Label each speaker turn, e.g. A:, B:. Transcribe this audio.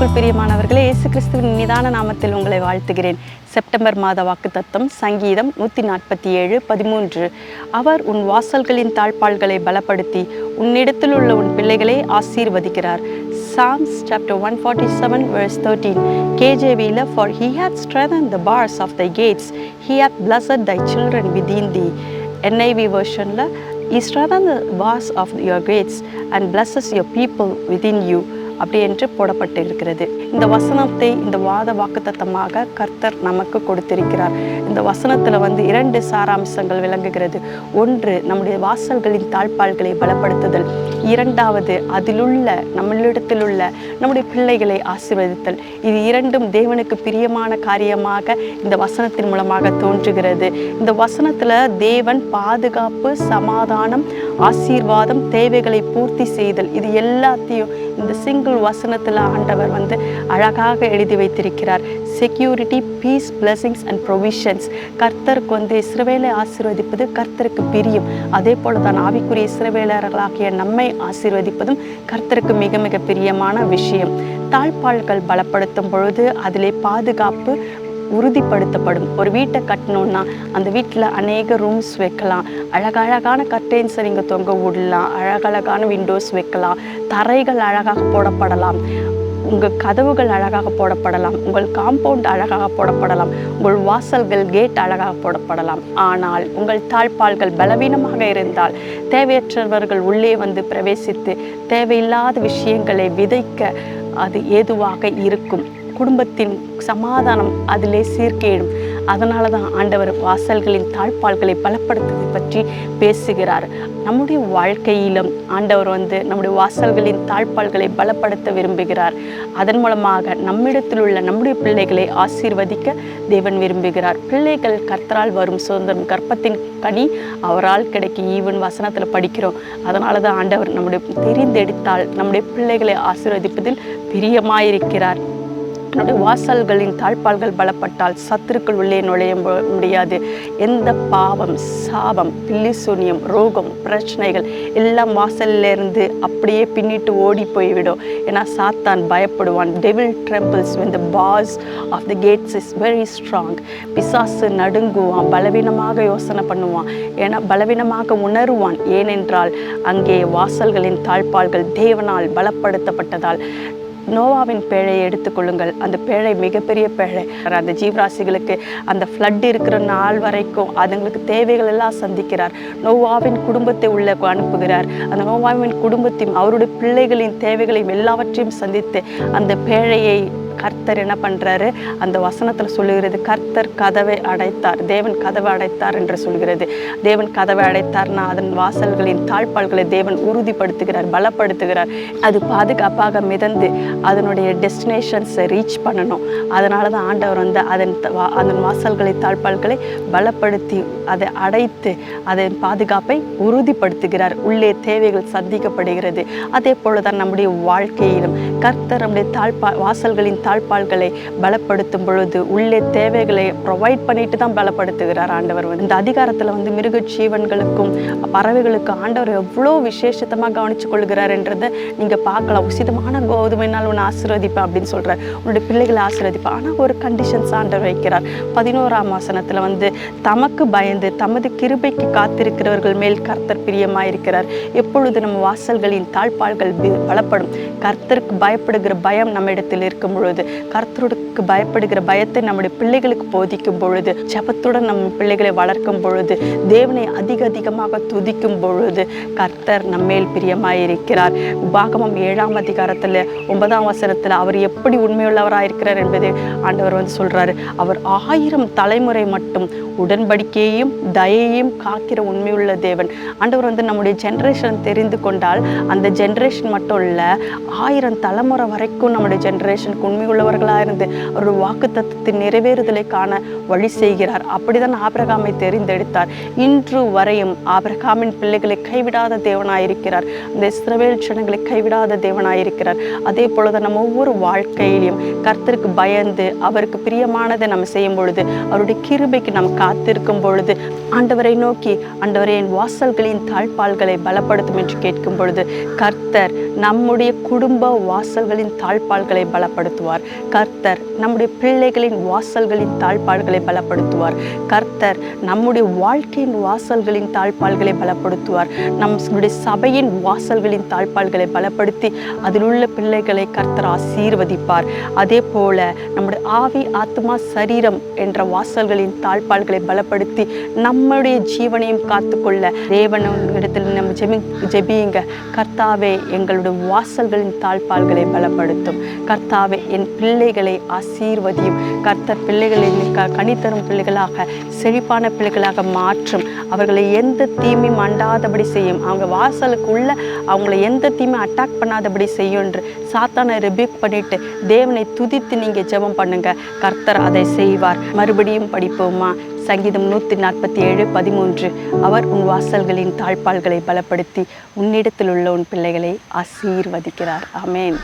A: கர்த்தருக்குள் பிரியமானவர்களே இயேசு கிறிஸ்துவின் நிதான நாமத்தில் உங்களை வாழ்த்துகிறேன் செப்டம்பர் மாத வாக்கு தத்துவம் சங்கீதம் நூற்றி நாற்பத்தி ஏழு பதிமூன்று அவர் உன் வாசல்களின் தாழ்பாள்களை பலப்படுத்தி உன்னிடத்தில் உள்ள உன் பிள்ளைகளை ஆசீர்வதிக்கிறார் Psalms chapter one forty seven verse thirteen கேஜேவியில் for he hath strengthen the bars of the gates he hath blessed thy children within the NIV வேர்ஷனில் is strengthen the bars of your gates and blesses your people within you அப்படி என்று போடப்பட்டு இருக்கிறது இந்த வசனத்தை இந்த வாத வாக்குத்தத்தமாக கர்த்தர் நமக்கு கொடுத்திருக்கிறார். இந்த வசனத்தில் வந்து இரண்டு சாராம்சங்கள் விளங்குகிறது. ஒன்று நம்முடைய வாசல்களின் தாழ்பால்களை பலப்படுத்துதல். இரண்டாவது அதிலுள்ள நம்மளிடத்தில் உள்ள நம்முடைய பிள்ளைகளை ஆசிர்வதித்தல். இது இரண்டும் தேவனுக்கு பிரியமான காரியமாக இந்த வசனத்தின் மூலமாக தோன்றுகிறது. இந்த வசனத்தில் தேவன் பாதுகாப்பு சமாதானம் ஆசீர்வாதம் தேவைகளை பூர்த்தி செய்தல் இது எல்லாத்தையும் இந்த சிங்கிள் வசனத்தில் ஆண்டவர் வந்து அழகாக எழுதி வைத்திருக்கிறார். Security peace blessings and provisions கர்த்தருக்கு வந்து இஸ்ரவேலை ஆசீர்வதிப்பது கர்த்தருக்கு பிரியும். அதே போல தான் ஆவிக்குரிய இஸ்ரவேலர்களாகிய நம்மை ஆசீர்வதிப்பதும் கர்த்தருக்கு மிக மிக பிரியமான விஷயம். தாழ்பால்கள் பலப்படுத்தும் பொழுது அதிலே பாதுகாப்பு உறுதிப்படுத்தப்படும். ஒரு வீட்டை கட்டணும்னா அந்த வீட்டில் அநேக ரூம்ஸ் வைக்கலாம். அழகழகான கர்டென்ஸை நீங்கள் தொங்க விடலாம். அழகழகான விண்டோஸ் வைக்கலாம். தரைகள் அழகாக போடப்படலாம். உங்கள் கதவுகள் அழகாக போடப்படலாம். உங்கள் காம்பவுண்ட் அழகாக போடப்படலாம். உங்கள் வாசல்கள் கேட் அழகாக போடப்படலாம். ஆனால் உங்கள் தாழ்பால்கள் பலவீனமாக இருந்தால் தேவையற்றவர்கள் உள்ளே வந்து பிரவேசித்து தேவையில்லாத விஷயங்களை விதைக்க அது ஏதுவாக இருக்கும். குடும்பத்தின் சமாதானம் அதிலே சீர்கேடும். அதனால தான் ஆண்டவர் வாசல்களின் தாழ்பால்களை பலப்படுத்துவதை பற்றி பேசுகிறார். நம்முடைய வாழ்க்கையிலும் ஆண்டவர் வந்து நம்முடைய வாசல்களின் தாழ்பால்களை பலப்படுத்த விரும்புகிறார். அதன் மூலமாக நம்மிடத்தில் உள்ள நம்முடைய பிள்ளைகளை ஆசீர்வதிக்க தேவன் விரும்புகிறார். பிள்ளைகள் கர்த்தரால் வரும் சுதந்திரம் கர்ப்பத்தின் கனி அவரால் கிடைக்கும். ஈவன் வசனத்தில் படிக்கிறோம். அதனால தான் ஆண்டவர் நம்முடைய தெரிந்தெடுத்தால் நம்முடைய பிள்ளைகளை ஆசீர்வதிப்பதில் பிரியமாயிருக்கிறார். என்னுடைய வாசல்களின் தாழ்பால்கள் பலப்பட்டால் சத்துருக்கள் உள்ளே நுழைய முடியாது. எந்த பாவம் சாபம் பில்லிசூனியம் ரோகம் பிரச்சனைகள் எல்லாம் வாசல்லேருந்து அப்படியே பின்னிட்டு ஓடி போய்விடும். ஏன்னா சாத்தான் பயப்படுவான். Devil trembles win the boss of the gates is very strong பிசாசு நடுங்குவான். பலவீனமாக யோசனை பண்ணுவான். ஏன்னா பலவீனமாக உணருவான். ஏனென்றால் அங்கே வாசல்களின் தாழ்பால்கள் தேவனால் பலப்படுத்தப்பட்டதால் நோவாவின் பேழையை எடுத்துக்கொள்ளுங்கள் அந்த பேழை மிகப்பெரிய பேழை. அந்த ஜீவராசிகளுக்கு அந்த ஃப்ளட் இருக்கிற நாள் வரைக்கும் அதுங்களுக்கு தேவைகள் எல்லாம் சந்திக்கிறார். நோவாவின் குடும்பத்தை உள்ள அனுப்புகிறார். அந்த நோவாவின் குடும்பத்தையும் அவருடைய பிள்ளைகளின் தேவைகளையும் எல்லாவற்றையும் சந்தித்து அந்த பேழையை கர்த்தர் என்ன பண்ணுறாரு அந்த வசனத்தில் சொல்லுகிறது கர்த்தர் கதவை அடைத்தார் தேவன் கதவை அடைத்தார் என்று சொல்கிறது. தேவன் கதவை அடைத்தார்னா அதன் வாசல்களின் தாழ்பால்களை தேவன் உறுதிப்படுத்துகிறார் பலப்படுத்துகிறார். அது பாதுகாப்பாக மிதந்து அதனுடைய டெஸ்டினேஷன்ஸை ரீச் பண்ணணும். அதனால தான் ஆண்டவர் வந்து அதன் அதன் வாசல்களை தாழ்பால்களை பலப்படுத்தி அதை அடைத்து அதன் பாதுகாப்பை உறுதிப்படுத்துகிறார். உள்ளே தேவைகள் சந்திக்கப்படுகிறது. அதே போல தான் நம்முடைய வாழ்க்கையிலும் கர்த்தர் நம்முடைய தாழ்பா வாசல்களின் தாழ்பால்களை பலப்படுத்தும் பொழுது உள்ளே தேவைகளை ப்ரொவைட் பண்ணிட்டு தான் பலப்படுத்துகிறார் ஆண்டவர் வந்து. இந்த அதிகாரத்தில் வந்து மிருக ஜீவன்களுக்கும் பறவைகளுக்கும் ஆண்டவர் எவ்வளோ விசேஷத்தமாக கவனிச்சு கொள்கிறாருன்றதை நீங்கள் பார்க்கலாம். உசிதமான கோதுமைனால் உன்னை ஆசீர்வதிப்பேன் அப்படின்னு சொல்கிறார் உன்னுடைய பிள்ளைகளை ஆசீர்வதிப்பேன். ஆனால் ஒரு கண்டிஷன்ஸ் ஆண்டவர் வைக்கிறார். பதினோராம் வசனத்தில் வந்து தமக்கு பயந்து தமது கிருபைக்கு காத்திருக்கிறவர்கள் மேல் கர்த்தர் பிரியமாயிருக்கிறார். எப்பொழுது நம்ம வாசல்களின் தாழ்பால்கள் பலப்படும். கர்த்தருக்கு பயப்படுகிற பயம் நம்ம இடத்தில் இருக்கும் பொழுது கர்த்தருக்கு பயப்படுகிற பயத்தை நம்முடைய பிள்ளைகளுக்கு போதிக்கும் பொழுது ஜெபத்துடன் நம் பிள்ளைகளை வளர்க்கும் பொழுது தேவனை அதிக அதிகமாக துதிக்கும் பொழுது கர்த்தர் நம்மேல் பிரியமாயிருக்கிறார். உபாகமம் ஏழாம் அதிகாரத்தில் ஒன்பதாம் வசனத்தில் அவர் எப்படி உண்மையுள்ளவராக இருக்கிறார்? என்பதை ஆண்டவர் வந்து சொல்றாரு. அவர் ஆயிரம் தலைமுறை மட்டும் உடன்படிக்கையையும் தயையும் காக்கிற உண்மையுள்ள தேவன். ஆண்டவர் வந்து நம்முடைய ஜென்ரேஷன் தெரிந்து கொண்டால் அந்த ஜென்ரேஷன் மட்டும் இல்லை ஆயிரம் தலைமுறை வரைக்கும் நம்முடைய ஜென்ரேஷனுக்கு உண்மையுள்ளவர்களாக இருந்து அவருடைய வாக்கு தத்துவத்தின் நிறைவேறுதலை காண வழி செய்கிறார். அப்படிதான் ஆபிரகாமை தெரிந்தெடுத்தார். இன்று வரையும் ஆபிரகாமின் பிள்ளைகளை கைவிடாத தேவனாயிருக்கிறார் அந்த இஸ்ரவேல் ஜனங்களை கைவிடாத தேவனாயிருக்கிறார் அதே போலதான் நம்ம ஒவ்வொரு வாழ்க்கையிலையும் கர்த்தருக்கு பயந்து அவருக்கு பிரியமானதை நம்ம செய்யும் பொழுது அவருடைய கிருபைக்கு நாம் காத்திருக்கும் பொழுது ஆண்டவரை நோக்கி ஆண்டவரே என் வாசல்களின் தாழ்பால்களை பலப்படுத்தும் என்று கேட்கும் பொழுது கர்த்தர் நம்முடைய குடும்ப வாசல்களின் தாழ்பால்களை பலப்படுத்துவார். கர்த்தர் நம்முடைய பிள்ளைகளின் வாசல்களின் தாழ்பால்களை பலப்படுத்துவார். கர்த்தர் நம்முடைய வாழ்க்கையின் வாசல்களின் தாழ்பால்களை பலப்படுத்துவார். நம்முடைய சபையின் வாசல்களின் தாழ்பால்களை பலப்படுத்தி அதில் உள்ள பிள்ளைகளை கர்த்தர் ஆசீர்வதிப்பார். அதே போல நம்முடைய ஆவி ஆத்மா சரீரம் என்ற வாசல்களின் தாழ்பால்களை பலப்படுத்தி நம்முடைய ஜீவனையும் காத்துக்கொள்ள தேவனும் இடத்தில் நம்ம ஜெபி ஜெபியுங்க. கர்த்தாவே எங்களுடைய வாசல்களின் தாழ்பால்களை பலப்படுத்தும். கர்த்தாவே என் பிள்ளைகளை ஆசீர்வதியும். கர்த்தர் பிள்ளைகளை கனித்தரும் பிள்ளைகளாக செழிப்பான பிள்ளைகளாக மாற்றும். அவர்களை எந்த தீமையும் அண்டாதபடி செய்யும். அவங்க வாசலுக்குள்ள அவங்கள எந்த தீமையும் அட்டாக் பண்ணாதபடி செய்யும் என்று சாத்தானை ரிபிக் பண்ணிட்டு தேவனை துதித்து நீங்கள் ஜெபம் பண்ணுங்க. கர்த்தர் அதை செய்வார். மறுபடியும் படிப்போமா? சங்கீதம் நூற்றி நாற்பத்தி ஏழு பதிமூன்று. அவர் உன் வாசல்களின் தாழ்ப்பாள்களை பலப்படுத்தி உன்னிடத்தில் உள்ள உன் பிள்ளைகளை ஆசீர்வதிக்கிறார். அமேன்